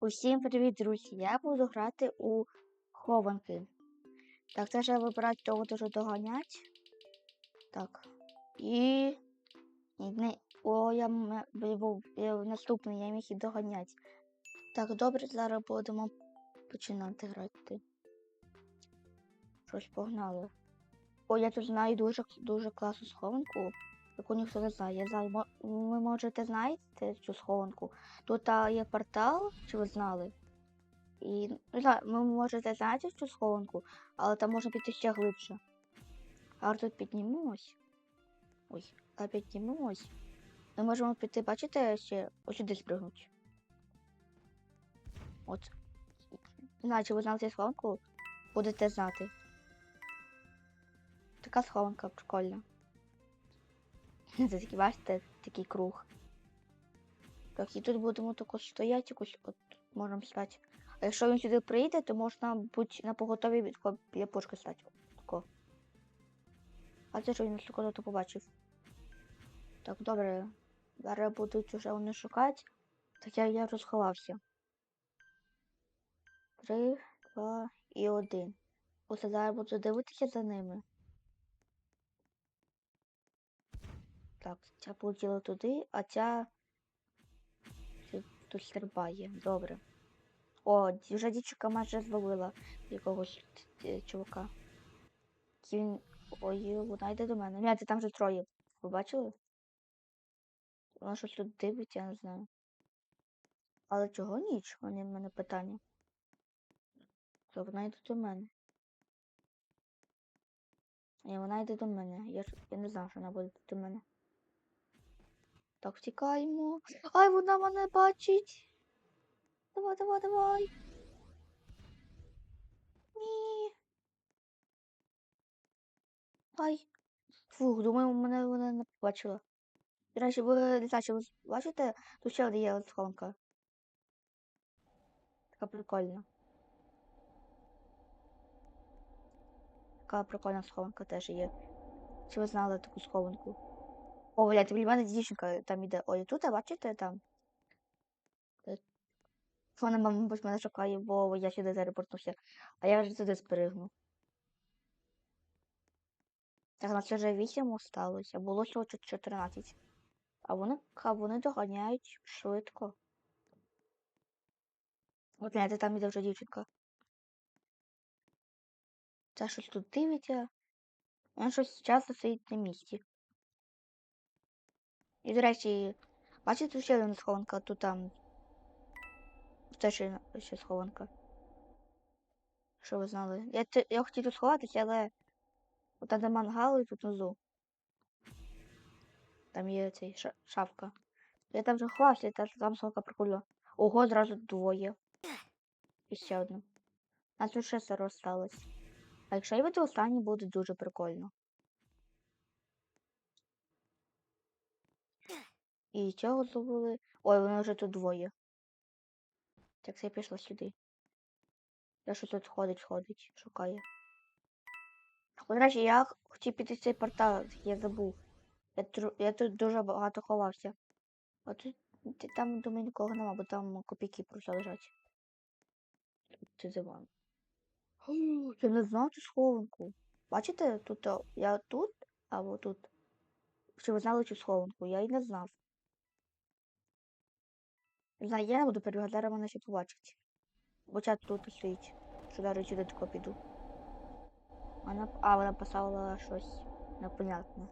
Усім привіт, друзі! Я буду грати у хованки. Так, це треба вибирати того, хто доганять. Так. І. не... О, я, був наступний, я міг і доганять. Так, добре, зараз будемо починати грати. Щось погнали. О, я тут знаю дуже, дуже класну схованку, яку ніхто не знає. Я знаю, ви можете знаєте цю схованку. Тут є портал, чи ви знали? І не знаю, ви можете знати цю схованку, але там можна піти ще глибше. А тут піднімемось. Ой, а піднімемось. Ми можемо піти, бачите, ще ось сюди спригнути. От. Чи ви знали цю схованку, будете знати. Така схованка прикольна. Це такий, круг. Так, і тут будемо також стояти, якось от можемо стати. А якщо він сюди прийде, то можна бути на поготові від пушки стати. Тако. А це що він тако то побачив. Так, добре. Зараз будуть вже вони шукати. Так я, я розховався. Три, два і один. Ось зараз буду дивитися за ними. Так, ця полетіла туди, а ця тут стрибає. Добре. О, вже дівчинка майже зловила якогось е, чувака. Він... Ой, вона йде до мене. Ні, там вже троє. Ви бачили? Вона щось тут дивиться, я не знаю. Але чого ніч? Вони в мене питання. То вона йде до мене. Ні, вона йде до мене. Я, я не знав, що вона буде до мене. Так, втікаємо. Ай, вона мене бачить. Давай, давай, давай. Ні. Ай. Фух, думаю, мене вона не побачила. До речі, ви чи ви бачите, тут ще одна є схованка. Така прикольна. Така прикольна схованка теж є. Чи ви знали таку схованку? О, блядь, біля мене дівчинка там іде. Ой, тут, а бачите там? Вона, мабуть, мене шукає, бо я сюди зарепортнувся. А я вже туди спригну. Так, у нас вже 8 осталось, а було всього чот- 14. А вони, а вони доганяють швидко. От гляньте, там іде вже дівчинка. Це щось тут дивиться. Він щось часто стоїть на місці. І, до речі, бачите, ще одна схованка, тут там. Це ще, ще схованка. Що ви знали? Я, я хотів тут сховатися, але от там мангал і тут внизу. Там є цей ша- шафка. Я там вже ховався, та- там схованка прикольна. Ого, зразу двоє. І ще одна. Нас тут шестеро осталось. А якщо я буду останній, буде дуже прикольно. І цього зловили. Ой, вони вже тут двоє. Так, це пішла сюди. Я що тут ходить, ходить, шукає. До речі, я хотів піти цей портал, я забув. Я, я тут дуже багато ховався. А тут там, думаю, нікого нема, бо там копійки просто лежать. Це зима. Я не знав цю схованку. Бачите, тут я тут, або тут. Чи ви знали цю схованку? Я і не знав. Не знаю, я не буду перебігати, зараз мене ще побачить. Бо чат тут стоїть. Сюди речі, до піду. Вона, а, вона поставила щось непонятне.